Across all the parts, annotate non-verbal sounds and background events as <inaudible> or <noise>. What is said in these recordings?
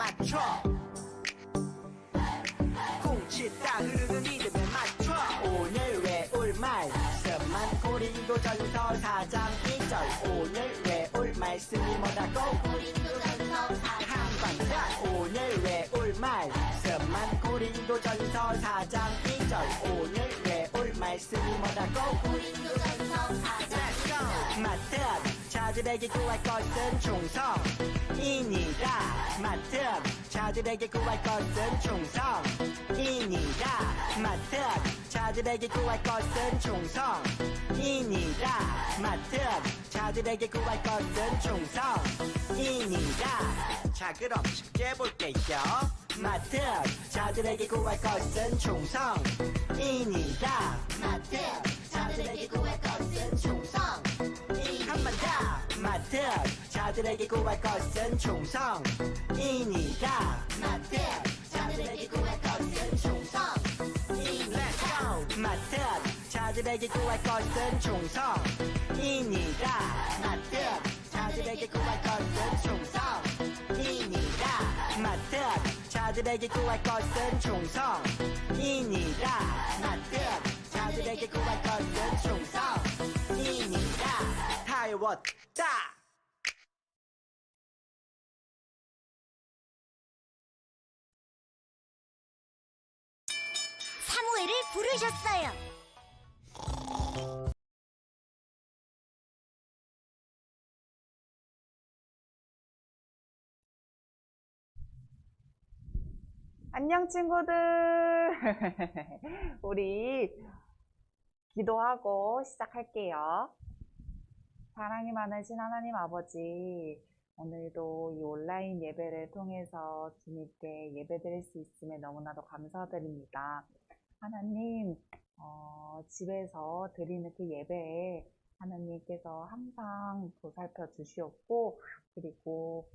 맞춰. 쿵치다 흐르는 리듬에 맞춰. 오늘 왜올말 씀만 꼬리도 전서 사장 1절. 오늘 왜올 말씀이 뭐다고? 꼬리도 전서 한방사 오늘 왜올 말씀만 꼬리도 전서 사장 1절. 오늘 왜올 말씀이 뭐다고? 꼬리도 전서 사장. 1절 마트 자주 배기 구할 것은 충성. 이니라. 맡은 자들에게 구할 것은 충성 이니라. 맡은 자들에게 구할 것은 충성 이니라. 맡은 자들에게 구할 것은 충성 이니라. 자 그럼 쉽게 볼게요. 맡은 자들에게 구할 것은 충성 이니라. 마트 자들에게 구할 것은 충성이니라 마트 자들에게 구할 것은 충성. Let's go! 마트! 자들에게 구할 것은 충성이니라 마트! 자들에게 구할 것은 충성이니라 마트! 자들에게 구할 것은 충성이니라 마트! 자들에게 구할 것은 충성이니라 다 외웠다! 부르셨어요 안녕 친구들. <laughs> 우리 기도하고 시작할게요. 사랑이 많으신 하나님 아버지, 오늘도 이 온라인 예배를 통해서 주님께 예배 드릴 수 있음에 너무나도 감사드립니다. 하나님, 어, 집에서 드리는 그 예배에 하나님께서 항상 보살펴 주시옵고, 그리고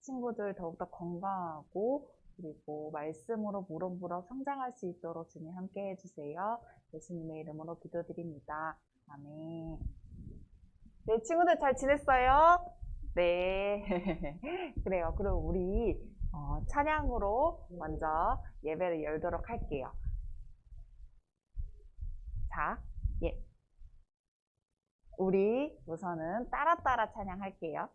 친구들 더욱더 건강하고 그리고 말씀으로 무럭무럭 성장할 수 있도록 주님 함께 해주세요. 예수님의 이름으로 기도드립니다. 아멘. 네, 친구들 잘 지냈어요? 네. <laughs> 그래요. 그럼 우리 어, 찬양으로 먼저 예배를 열도록 할게요. 자, 예. 우리 우선은 따라 따라 찬양할게요.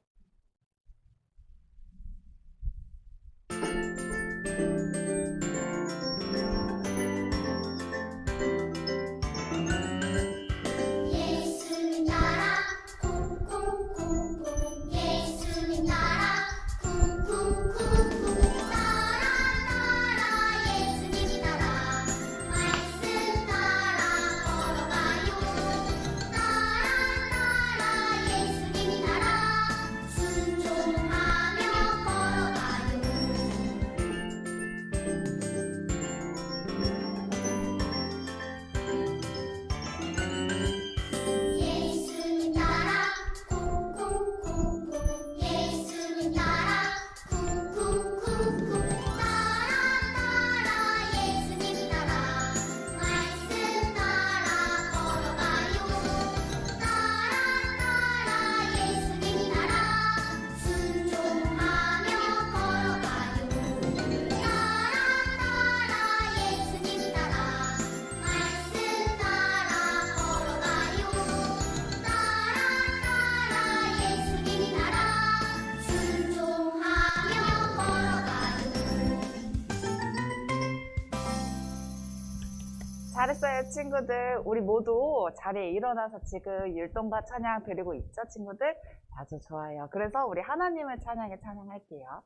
잘했어요, 친구들. 우리 모두 자리에 일어나서 지금 율동과 찬양 드리고 있죠, 친구들? 아주 좋아요. 그래서 우리 하나님을 찬양에 찬양할게요.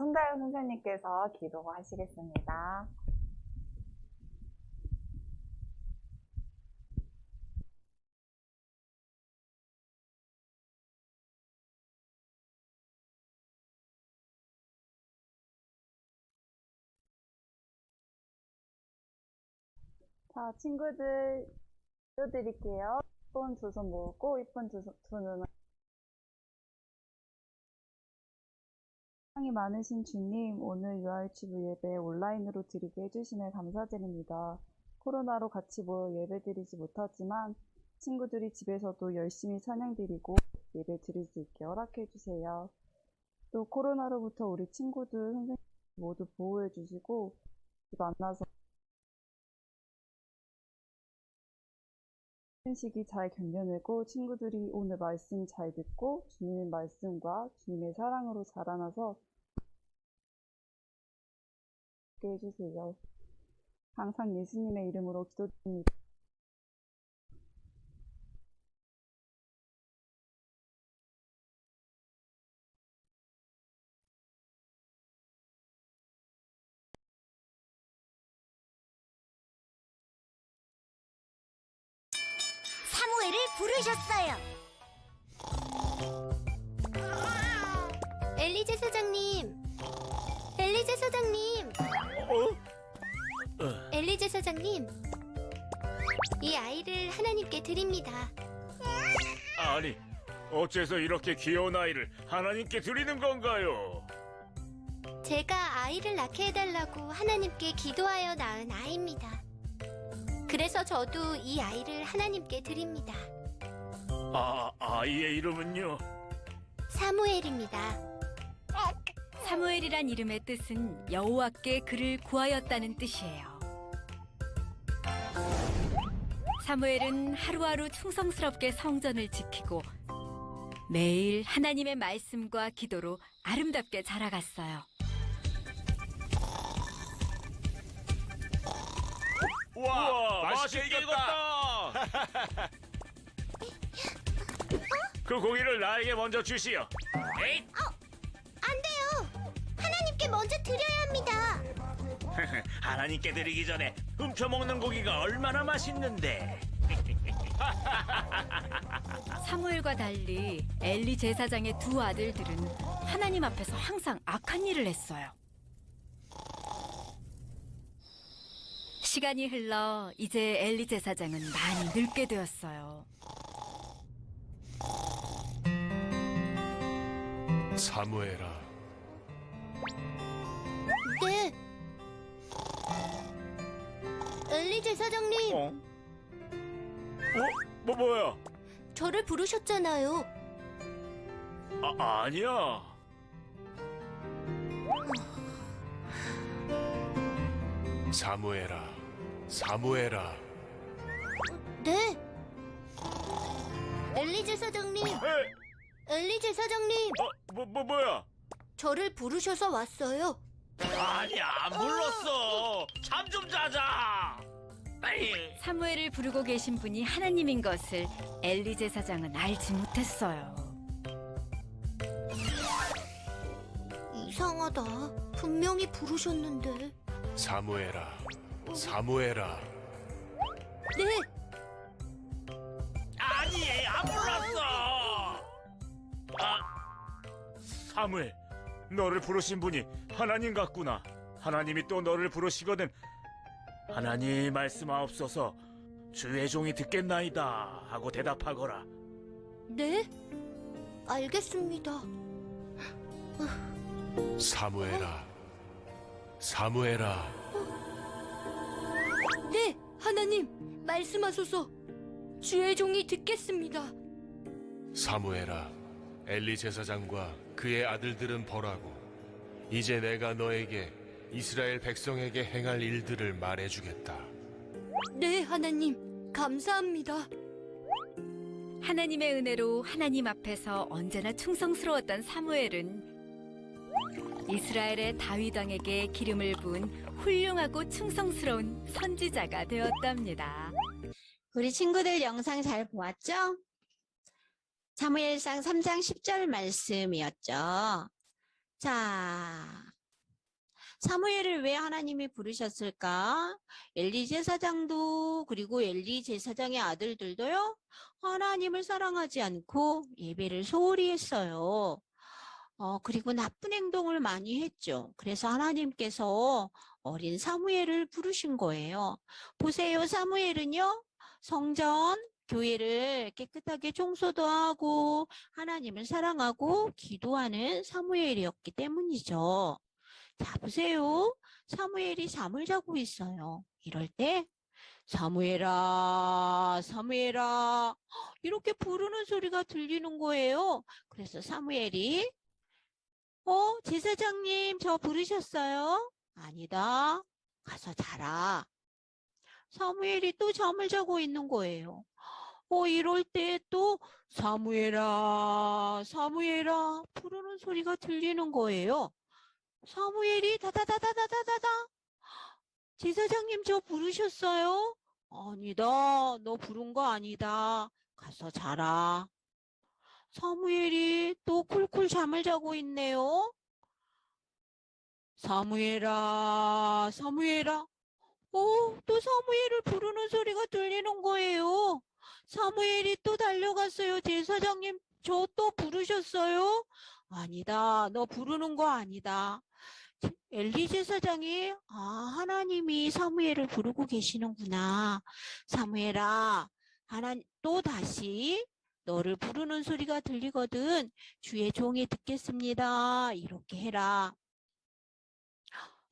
손다영 선생님께서 기도하시겠습니다. 자, 친구들 띄워드릴게요. 이쁜 두 손 모으고 이쁜 두, 손- 두 눈을 사랑이 많으신 주님, 오늘 유아유치부 예배 온라인으로 드리게 해주심에 감사드립니다. 코로나로 같이 모여 예배 드리지 못하지만 친구들이 집에서도 열심히 찬양 드리고 예배 드릴 수 있게 허락해 주세요. 또 코로나로부터 우리 친구들, 선생님 모두 보호해 주시고 만나서 힘든 시기 잘 견뎌내고 친구들이 오늘 말씀 잘 듣고 주님의 말씀과 주님의 사랑으로 자라나서 있게 해주세요. 항상 예수님의 이름으로 기도드립니다. 사무엘을 부르셨어요. 엘리제 사장님, 엘리제 사장님, 어? 엘리제 사장님, 이 아이를 하나님께 드립니다. 아니, 어째서 이렇게 귀여운 아이를 하나님께 드리는 건가요? 제가 아이를 낳게 해달라고 하나님께 기도하여 낳은 아이입니다. 그래서 저도 이 아이를 하나님께 드립니다. 아, 아이의 이름은요? 사무엘입니다. 사무엘이란 이름의 뜻은 여호와께 그를 구하였다는 뜻이에요. 사무엘은 하루하루 충성스럽게 성전을 지키고 매일 하나님의 말씀과 기도로 아름답게 자라갔어요. 와, 맛있게 익었다! 그 고기를 나에게 먼저 주시오. 에잇! 안 돼요! 하나님께 먼저 드려야 합니다. <laughs> 하나님께 드리기 전에 훔쳐먹는 고기가 얼마나 맛있는데. <laughs> 사무엘과 달리 엘리 제사장의 두 아들들은 하나님 앞에서 항상 악한 일을 했어요. 시간이 흘러 이제 엘리 제사장은 많이 늙게 되었어요. 사무엘아, 네. 엘리 제 사장님, 어? 어? 뭐, 뭐야? 저를 부르셨잖아요. 아, 아니야. 사무엘아, 사무엘아, 네. 엘리제 사장님, 에? 엘리제 사장님, 어, 뭐, 뭐, 뭐야? 저를 부르셔서 왔어요. 아니야, 안 불렀어. 잠 좀 자자. 에이. 사무엘을 부르고 계신 분이 하나님인 것을 엘리 제 사장은 알지 못했어요. 이상하다. 분명히 부르셨는데. 사무엘아, 사무엘아, 네, 아니, 안 불렀어. 아, 사무엘, 너를 부르신 분이 하나님 같구나. 하나님이 또 너를 부르시거든. 하나님 말씀하옵소서. 주의 종이 듣겠나이다 하고 대답하거라. 네. 알겠습니다. 사무엘아, 사무엘아, 네, 하나님, 말씀하소서. 주의 종이 듣겠습니다. 사무엘아. 엘리 제사장과 그의 아들들은 벌하고 이제 내가 너에게 이스라엘 백성에게 행할 일들을 말해주겠다. 네, 하나님, 감사합니다. 하나님의 은혜로 하나님 앞에서 언제나 충성스러웠던 사무엘은 이스라엘의 다윗 왕에게 기름을 부은 훌륭하고 충성스러운 선지자가 되었답니다. 우리 친구들 영상 잘 보았죠? 사무엘상 3장 10절 말씀이었죠. 자, 사무엘을 왜 하나님이 부르셨을까? 엘리 제사장도 그리고 엘리 제사장의 아들들도요. 하나님을 사랑하지 않고 예배를 소홀히 했어요. 어, 그리고 나쁜 행동을 많이 했죠. 그래서 하나님께서 어린 사무엘을 부르신 거예요. 보세요. 사무엘은요. 성전, 교회를 깨끗하게 청소도 하고 하나님을 사랑하고 기도하는 사무엘이었기 때문이죠. 자, 보세요. 사무엘이 잠을 자고 있어요. 이럴 때 사무엘아, 사무엘아 이렇게 부르는 소리가 들리는 거예요. 그래서 사무엘이 어, 제사장님 저 부르셨어요? 아니다. 가서 자라. 사무엘이 또 잠을 자고 있는 거예요. 어, 이럴 때 또 사무엘아, 사무엘아 부르는 소리가 들리는 거예요. 사무엘이 다다다다다다다다. 제사장님 저 부르셨어요? 아니다. 너 부른 거 아니다. 가서 자라. 사무엘이 또 쿨쿨 잠을 자고 있네요. 사무엘아, 사무엘아. 어, 또 사무엘을 부르는 소리가 들리는 거예요. 사무엘이 또 달려갔어요. 제사장님, 저 또 부르셨어요? 아니다. 너 부르는 거 아니다. 제- 엘리 제사장이 아, 하나님이 사무엘을 부르고 계시는구나. 사무엘아, 하나 또 다시 너를 부르는 소리가 들리거든. 주의 종이 듣겠습니다. 이렇게 해라.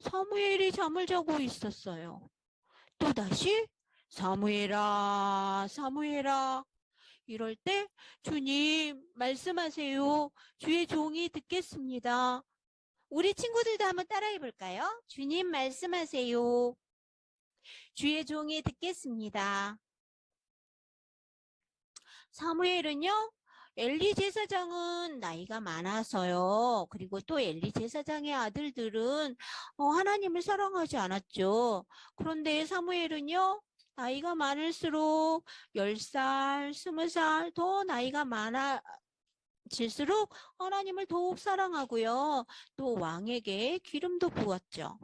사무엘이 잠을 자고 있었어요. 또 다시 사무엘아, 사무엘아. 이럴 때 주님 말씀하세요. 주의 종이 듣겠습니다. 우리 친구들도 한번 따라해 볼까요? 주님 말씀하세요. 주의 종이 듣겠습니다. 사무엘은요, 엘리 제사장은 나이가 많아서요. 그리고 또 엘리 제사장의 아들들은 어, 하나님을 사랑하지 않았죠. 그런데 사무엘은요, 나이가 많을수록 10살, 20살 더 나이가 많아 질수록 하나님을 더욱 사랑하고요. 또 왕에게 기름도 부었죠.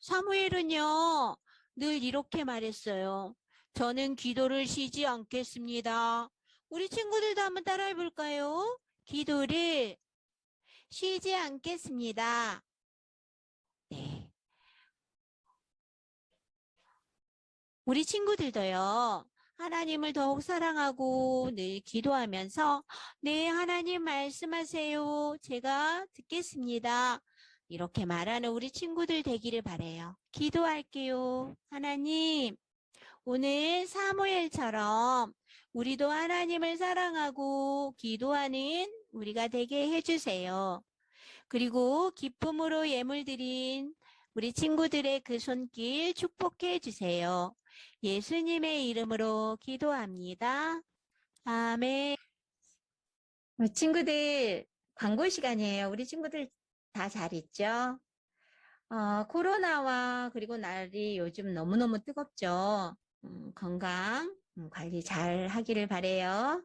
사무엘은요, 늘 이렇게 말했어요. 저는 기도를 쉬지 않겠습니다. 우리 친구들도 한번 따라해 볼까요? 기도를 쉬지 않겠습니다. 네. 우리 친구들도요. 하나님을 더욱 사랑하고 늘 기도하면서 네, 하나님 말씀하세요. 제가 듣겠습니다. 이렇게 말하는 우리 친구들 되기를 바래요. 기도할게요. 하나님, 오늘 사무엘처럼 우리도 하나님을 사랑하고 기도하는 우리가 되게 해주세요. 그리고 기쁨으로 예물 드린 우리 친구들의 그 손길 축복해 주세요. 예수님의 이름으로 기도합니다. 아멘. 우리 친구들 광고 시간이에요. 우리 친구들 다 잘 있죠? 어, 코로나와 그리고 날이 요즘 너무너무 뜨겁죠. 음, 건강 음, 관리 잘 하기를 바래요.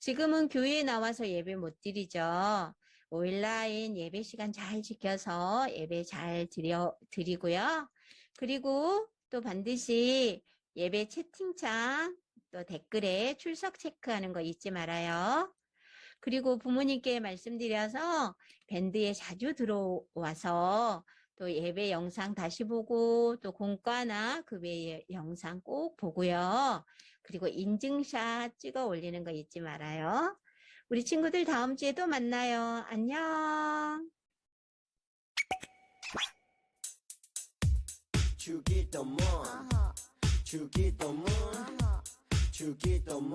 지금은 교회에 나와서 예배 못 드리죠. 온라인 예배 시간 잘 지켜서 예배 잘 드려, 드리고요. 그리고 또 반드시 예배 채팅창 또 댓글에 출석 체크하는 거 잊지 말아요. 그리고 부모님께 말씀드려서 밴드에 자주 들어와서 또 예배 영상 다시 보고 또 공과나 그 외의 영상 꼭 보고요. 그리고 인증샷 찍어 올리는 거 잊지 말아요. 우리 친구들 다음 주에 또 만나요. 안녕. 주기도문 주기도문 주기도문